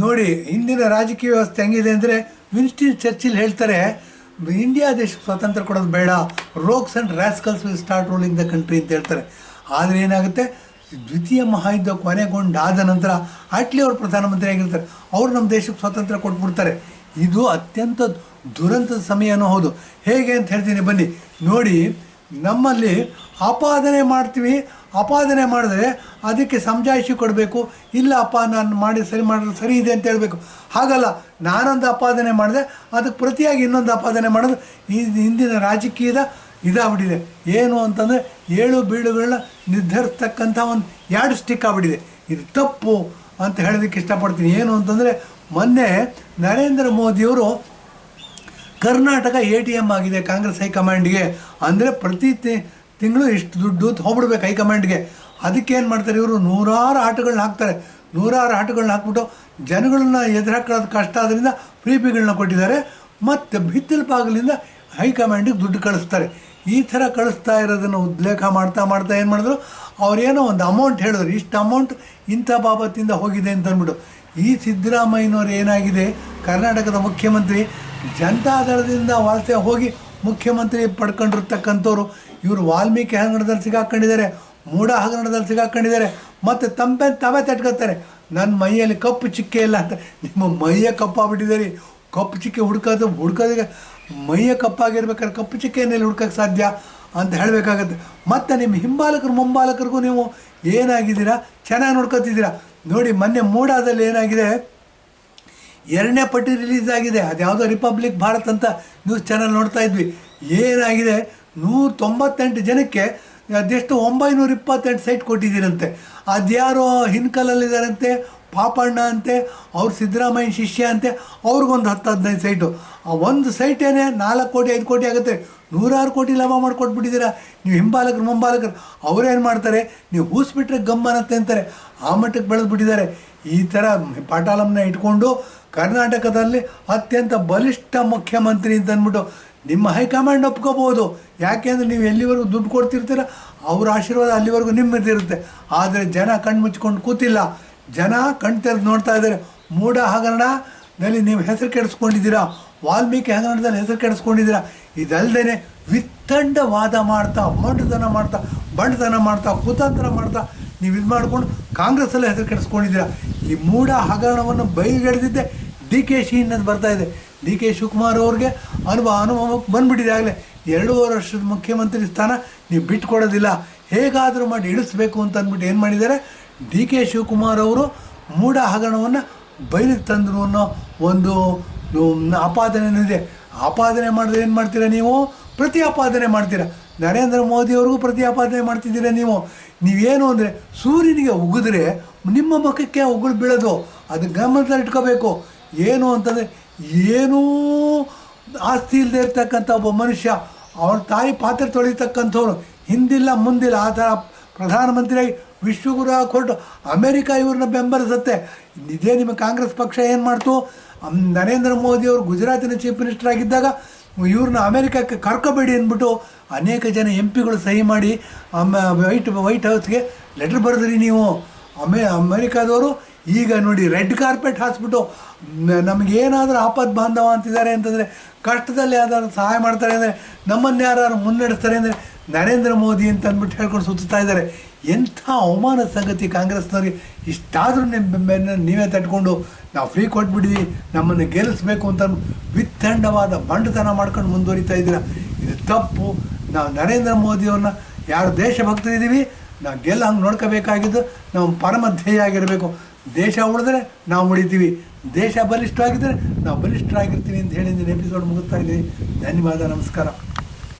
ನೋಡಿ ಇಂದಿನ ರಾಜಕೀಯ ವ್ಯವಸ್ಥೆ ಹೆಂಗಿದೆ ಅಂದರೆ ವಿನ್ಸ್ಟಿನ್ ಚರ್ಚಿಲ್ ಹೇಳ್ತಾರೆ, ಇಂಡಿಯಾ ದೇಶಕ್ಕೆ ಸ್ವಾತಂತ್ರ್ಯ ಕೊಡೋದು ಬೇಡ, rogues and rascals will start ruling the country ಅಂತ ಹೇಳ್ತಾರೆ. ಆದರೆ ಏನಾಗುತ್ತೆ? ದ್ವಿತೀಯ ಮಹಾಯುದ್ಧ ಕೊನೆಗೊಂಡಾದ ನಂತರ ಅಟ್ಲಿ ಅವರು ಪ್ರಧಾನಮಂತ್ರಿ ಆಗಿರ್ತಾರೆ. ಅವರು ನಮ್ಮ ದೇಶಕ್ಕೆ ಸ್ವಾತಂತ್ರ್ಯ ಕೊಟ್ಬಿಡ್ತಾರೆ. ಇದು ಅತ್ಯಂತ ದುರಂತದ ಸಮಯನೂ ಹೌದು ಹೇಗೆ ಅಂತ ಹೇಳ್ತೀನಿ ಬನ್ನಿ. ನೋಡಿ ನಮ್ಮಲ್ಲಿ ಆಪಾದನೆ ಮಾಡ್ತೀವಿ. ಆಪಾದನೆ ಮಾಡಿದ್ರೆ ಅದಕ್ಕೆ ಸಮಜಾಯಿಷಿ ಕೊಡಬೇಕು. ಇಲ್ಲ ಅಪ್ಪ, ನಾನು ಮಾಡಿ ಸರಿ ಮಾಡಿದ್ರೆ ಸರಿ ಇದೆ ಅಂತ ಹೇಳಬೇಕು. ಹಾಗಲ್ಲ, ನಾನೊಂದು ಆಪಾದನೆ ಮಾಡಿದೆ, ಅದಕ್ಕೆ ಪ್ರತಿಯಾಗಿ ಇನ್ನೊಂದು ಆಪಾದನೆ ಮಾಡೋದು ಈ ಹಿಂದಿನ ರಾಜಕೀಯದ ಇದಾಗ್ಬಿಟ್ಟಿದೆ. ಏನು ಅಂತಂದರೆ ಏಳು ಬೀಳುಗಳನ್ನ ನಿರ್ಧರಿಸ್ತಕ್ಕಂಥ ಒಂದು ಎರಡು ಸ್ಟಿಕ್ ಆಗ್ಬಿಟ್ಟಿದೆ. ಇದು ತಪ್ಪು ಅಂತ ಹೇಳೋದಕ್ಕೆ ಇಷ್ಟಪಡ್ತೀನಿ. ಏನು ಅಂತಂದರೆ ಮೊನ್ನೆ ನರೇಂದ್ರ ಮೋದಿಯವರು ಕರ್ನಾಟಕ ಎ ಟಿ ಎಂ ಆಗಿದೆ ಕಾಂಗ್ರೆಸ್ ಹೈಕಮಾಂಡ್ಗೆ. ಅಂದರೆ ಪ್ರತಿ ತಿಂಗಳು ಇಷ್ಟು ದುಡ್ಡು ಹೋಗ್ಬಿಡ್ಬೇಕು ಹೈಕಮಾಂಡ್ಗೆ. ಅದಕ್ಕೆ ಏನು ಮಾಡ್ತಾರೆ ಇವರು? ನೂರಾರು ಆಟಗಳನ್ನ ಹಾಕ್ತಾರೆ. ನೂರಾರು ಆಟಗಳನ್ನ ಹಾಕ್ಬಿಟ್ಟು ಜನಗಳನ್ನ ಎದುರಾಕೊಳ್ಳೋದು ಕಷ್ಟ ಆದ್ದರಿಂದ ಫ್ರೀ ಪಿಗಳನ್ನ ಕೊಟ್ಟಿದ್ದಾರೆ. ಮತ್ತು ಬಿತ್ತಲು ಬಾಗಿಲಿಂದ ಹೈಕಮಾಂಡಿಗೆ ದುಡ್ಡು ಕಳಿಸ್ತಾರೆ. ಈ ಥರ ಕಳಿಸ್ತಾ ಇರೋದನ್ನು ಉಲ್ಲೇಖ ಮಾಡ್ತಾ ಮಾಡ್ತಾ ಏನು ಮಾಡಿದ್ರು? ಅವ್ರೇನೋ ಒಂದು ಅಮೌಂಟ್ ಹೇಳಿದ್ರು. ಇಷ್ಟು ಅಮೌಂಟ್ ಇಂಥ ಬಾಬತ್ತಿಂದ ಹೋಗಿದೆ ಅಂತ ಅಂದ್ಬಿಟ್ಟು ಈ ಸಿದ್ದರಾಮಯ್ಯನವ್ರು ಏನಾಗಿದೆ? ಕರ್ನಾಟಕದ ಮುಖ್ಯಮಂತ್ರಿ ಜನತಾದಳದಿಂದ ವಲಸೆ ಹೋಗಿ ಮುಖ್ಯಮಂತ್ರಿ ಪಡ್ಕೊಂಡಿರ್ತಕ್ಕಂಥವ್ರು, ಇವರು ವಾಲ್ಮೀಕಿ ಹಗರಣದಲ್ಲಿ ಸಿಗಾಕೊಂಡಿದ್ದಾರೆ, ಮೂಢ ಹಗರಣದಲ್ಲಿ ಸಿಗಾಕೊಂಡಿದ್ದಾರೆ, ಮತ್ತು ತಂಪೆ ತವೆ ತಟ್ಕೊತಾರೆ ನನ್ನ ಮೈಯಲ್ಲಿ ಕಪ್ಪು ಚಿಕ್ಕೆ ಇಲ್ಲ ಅಂತ. ನಿಮ್ಮ ಮೈಯ ಕಪ್ಪಾಗ್ಬಿಟ್ಟಿದ್ದೀರಿ. ಕಪ್ಪು ಚಿಕ್ಕೆ ಹುಡ್ಕೋದು ಹುಡ್ಕೋದಿಗೆ ಮೈಯ ಕಪ್ಪಾಗಿರ್ಬೇಕಾದ್ರೆ ಕಪ್ಪು ಚಿಕ್ಕೆಯಲ್ಲಿ ಹುಡ್ಕೋಕ್ಕೆ ಸಾಧ್ಯ ಅಂತ ಹೇಳಬೇಕಾಗತ್ತೆ. ಮತ್ತು ನಿಮ್ಮ ಹಿಂಬಾಲಕರು, ಮುಂಬಾಲಕರಿಗೂ ನೀವು ಏನಾಗಿದ್ದೀರಾ? ಚೆನ್ನಾಗಿ ನೋಡ್ಕೊತಿದ್ದೀರಾ? ನೋಡಿ, ಮೊನ್ನೆ ಮೂಡಾದಲ್ಲಿ ಏನಾಗಿದೆ? ಎರಡನೇ ಪಟ್ಟಿ ರಿಲೀಸ್ ಆಗಿದೆ. ಅದ್ಯಾವುದೋ ರಿಪಬ್ಲಿಕ್ ಭಾರತ್ ಅಂತ ನ್ಯೂಸ್ ಚಾನಲ್ ನೋಡ್ತಾ ಇದ್ವಿ. ಏನಾಗಿದೆ? ನೂರ ತೊಂಬತ್ತೆಂಟು ಜನಕ್ಕೆ ಅದೆಷ್ಟು? ಒಂಬೈನೂರ ಇಪ್ಪತ್ತೆಂಟು ಸೈಟ್ ಕೊಟ್ಟಿದ್ದೀರಂತೆ. ಅದ್ಯಾರೋ ಹಿನ್ಕಲಲ್ಲಿದ್ದಾರಂತೆ ಪಾಪಣ್ಣ ಅಂತೆ, ಅವ್ರು ಸಿದ್ದರಾಮಯ್ಯ ಶಿಷ್ಯ ಅಂತೆ, ಅವ್ರಿಗೊಂದು ಹತ್ತು ಹದಿನೈದು ಸೈಟು. ಆ ಒಂದು ಸೈಟೇನೆ ನಾಲ್ಕು ಕೋಟಿ, ಐದು ಕೋಟಿ ಆಗುತ್ತೆ. ನೂರಾರು ಕೋಟಿ ಲಾಭ ಮಾಡಿಕೊಟ್ಬಿಟ್ಟಿದ್ದೀರಾ? ನೀವು ಹಿಂಬಾಲಕರು, ಮುಂಬಾಲಕರು. ಅವರೇನು ಮಾಡ್ತಾರೆ? ನೀವು ಹೂಸ್ಬಿಟ್ರೆ ಗಮ್ಮನತ್ತೆ ಅಂತಾರೆ. ಆ ಮಟ್ಟಕ್ಕೆ ಬೆಳೆದ್ಬಿಟ್ಟಿದ್ದಾರೆ. ಈ ಥರ ಪಾಟಾಲಮ್ನ ಇಟ್ಕೊಂಡು ಕರ್ನಾಟಕದಲ್ಲಿ ಅತ್ಯಂತ ಬಲಿಷ್ಠ ಮುಖ್ಯಮಂತ್ರಿ ಅಂತ ಅಂದ್ಬಿಟ್ಟು ನಿಮ್ಮ ಹೈಕಮಾಂಡ್ ಒಪ್ಕೋಬೋದು ಯಾಕೆಂದರೆ ನೀವು ಎಲ್ಲಿವರೆಗೂ ದುಡ್ಡು ಕೊಡ್ತಿರ್ತೀರ? ಅವ್ರ ಆಶೀರ್ವಾದ ಅಲ್ಲಿವರೆಗೂ ನಿಮ್ಮದಿರುತ್ತೆ ಆದರೆ ಜನ ಕಣ್ಣು ಮುಚ್ಕೊಂಡು ಕೂತಿಲ್ಲ. ಜನ ಕಣ್ ನೋಡ್ತಾ ಇದ್ದಾರೆ. ಮೂಢ ಹಗರಣದಲ್ಲಿ ನೀವು ಹೆಸರು ಕೆಡಿಸ್ಕೊಂಡಿದ್ದೀರಾ? ವಾಲ್ಮೀಕಿ ಹಗರಣದಲ್ಲಿ ಹೆಸರು ಕೆಡಿಸ್ಕೊಂಡಿದ್ದೀರಾ? ವಿತ್ತಂಡ ವಾದ ಮಾಡ್ತಾ, ಮಂಡತನ ಮಾಡ್ತಾ, ಬಂಡತನ ಮಾಡ್ತಾ, ಕುತಂತ್ರ ಮಾಡ್ತಾ ನೀವು ಇದು ಮಾಡಿಕೊಂಡು ಕಾಂಗ್ರೆಸ್ಸಲ್ಲೇ ಹೆಸರು ಕೆಡಿಸ್ಕೊಂಡಿದ್ದೀರಾ? ಈ ಮೂಢ ಹಗರಣವನ್ನು ಬೈಗೆಡೆದಿದ್ದೆ ಡಿ ಕೆ ಶಿ ಅನ್ನೋದು ಬರ್ತಾ ಇದೆ. ಡಿ ಕೆ ಶಿವಕುಮಾರ್ ಅವ್ರಿಗೆ ಅನುಭವ ಅನುಭವಕ್ಕೆ ಬಂದ್ಬಿಟ್ಟಿದೆ ಆಗಲೇ. ಎರಡೂವರೆ ವರ್ಷದ ಮುಖ್ಯಮಂತ್ರಿ ಸ್ಥಾನ ನೀವು ಬಿಟ್ಕೊಡೋದಿಲ್ಲ. ಹೇಗಾದರೂ ಮಾಡಿ ಇಳಿಸ್ಬೇಕು ಅಂತ ಅಂದ್ಬಿಟ್ಟು ಏನು ಮಾಡಿದ್ದಾರೆ? ಡಿ ಕೆ ಶಿವಕುಮಾರ್ ಅವರು ಮೂಡ ಹಗರಣವನ್ನು ಬಯಲಿಗೆ ತಂದರು ಅನ್ನೋ ಒಂದು ಆಪಾದನೆ ಇದೆ ಆಪಾದನೆ ಮಾಡಿದ್ರೆ ಏನು ಮಾಡ್ತೀರಾ ನೀವು? ಪ್ರತಿ ಆಪಾದನೆ ಮಾಡ್ತೀರಾ? ನರೇಂದ್ರ ಮೋದಿಯವ್ರಿಗೂ ಪ್ರತಿ ಆಪಾದನೆ ಮಾಡ್ತಿದ್ದೀರಾ ನೀವು? ನೀವೇನು ಅಂದರೆ ಸೂರ್ಯನಿಗೆ ಉಗಿದ್ರೆ ನಿಮ್ಮ ಮುಖಕ್ಕೆ ಉಗುಳು ಬೀಳೋದು. ಅದು ಗಮನದಲ್ಲಿ ಇಟ್ಕೋಬೇಕು. ಏನು ಅಂತಂದರೆ ಏನೂ ಆಸ್ತಿ ಇಲ್ಲದೆ ಇರ್ತಕ್ಕಂಥ ಒಬ್ಬ ಮನುಷ್ಯ ಅವ್ರ ತಾಯಿ ಪಾತ್ರೆ ತೊಳಿತಕ್ಕಂಥವ್ರು. ಹಿಂದಿಲ್ಲ, ಮುಂದಿಲ್ಲ. ಆ ಥರ ಪ್ರಧಾನಮಂತ್ರಿಯಾಗಿ ವಿಶ್ವಗುರು ಕೊಟ್ಟು ಅಮೇರಿಕ ಇವ್ರನ್ನ ಬೆಂಬಲಿಸುತ್ತೆ. ಇದೇ ನಿಮ್ಮ ಕಾಂಗ್ರೆಸ್ ಪಕ್ಷ ಏನು ಮಾಡ್ತು? ನರೇಂದ್ರ ಮೋದಿ ಅವರು ಗುಜರಾತಿನ ಚೀಫ್ ಮಿನಿಸ್ಟರ್ ಆಗಿದ್ದಾಗ ಇವ್ರನ್ನ ಅಮೆರಿಕಕ್ಕೆ ಕರ್ಕೋಬೇಡಿ ಅಂದ್ಬಿಟ್ಟು ಅನೇಕ ಜನ ಎಂ ಪಿಗಳು ಸಹಿ ಮಾಡಿ ಅಮ್ಮ ವೈಟ್ ವೈಟ್ ಹೌಸ್ಗೆ ಲೆಟ್ರ್ ಬರೆದ್ರಿ ನೀವು. ಅಮೆ, ಅಮೇರಿಕಾದವರು ಈಗ ನೋಡಿ ರೆಡ್ ಕಾರ್ಪೆಟ್ ಹಾಸ್ಬಿಟ್ಟು ನಮಗೇನಾದರೂ ಆಪದ್ ಬಾಂಧವ ಅಂತಿದ್ದಾರೆ ಅಂತಂದರೆ ಕಷ್ಟದಲ್ಲಿ ಯಾವ್ದಾದ್ರು ಸಹಾಯ ಮಾಡ್ತಾರೆ ಅಂದರೆ ನಮ್ಮನ್ನು ಯಾರು ಮುನ್ನಡೆಸ್ತಾರೆ ಅಂದರೆ ನರೇಂದ್ರ ಮೋದಿ ಅಂತ ಅಂದ್ಬಿಟ್ಟು ಹೇಳ್ಕೊಂಡು ಸುತ್ತಾ ಇದ್ದಾರೆ. ಎಂಥ ಅವಮಾನ ಸಂಗತಿ ಕಾಂಗ್ರೆಸ್ನವ್ರಿಗೆ? ಇಷ್ಟಾದರೂ ನಿಮ್ಮ ನೀವೇ ತಟ್ಕೊಂಡು ನಾವು ಫ್ರೀ ಕೊಟ್ಬಿಡಿದ್ವಿ ನಮ್ಮನ್ನು ಗೆಲ್ಲಿಸ್ಬೇಕು ಅಂತ ವಿತ್ತಂಡವಾದ ಬಂಡತನ ಮಾಡ್ಕೊಂಡು ಮುಂದುವರಿತಾ ಇದ್ದೀರ? ಇದು ತಪ್ಪು. ನಾವು ನರೇಂದ್ರ ಮೋದಿಯವ್ರನ್ನ ಯಾರು ದೇಶಭಕ್ತರಿದ್ದೀವಿ, ನಾವು ಗೆಲ್ಲ ಹಂಗೆ ನೋಡ್ಕೋಬೇಕಾಗಿದ್ದು ನಾವು ಪರಮ ಧ್ಯೇಯ ಆಗಿರಬೇಕು. ದೇಶ ಉಳಿದ್ರೆ ನಾವು ಉಳಿತೀವಿ. ದೇಶ ಬಲಿಷ್ಠವಾಗಿದ್ದರೆ ನಾವು ಬಲಿಷ್ಠರಾಗಿರ್ತೀವಿ ಅಂತ ಹೇಳಿದ್ದೀನಿ ಎಪಿಸೋಡ್ ಮುಗಿಸ್ತಾ ಇದ್ದೀನಿ. ಧನ್ಯವಾದ, ನಮಸ್ಕಾರ.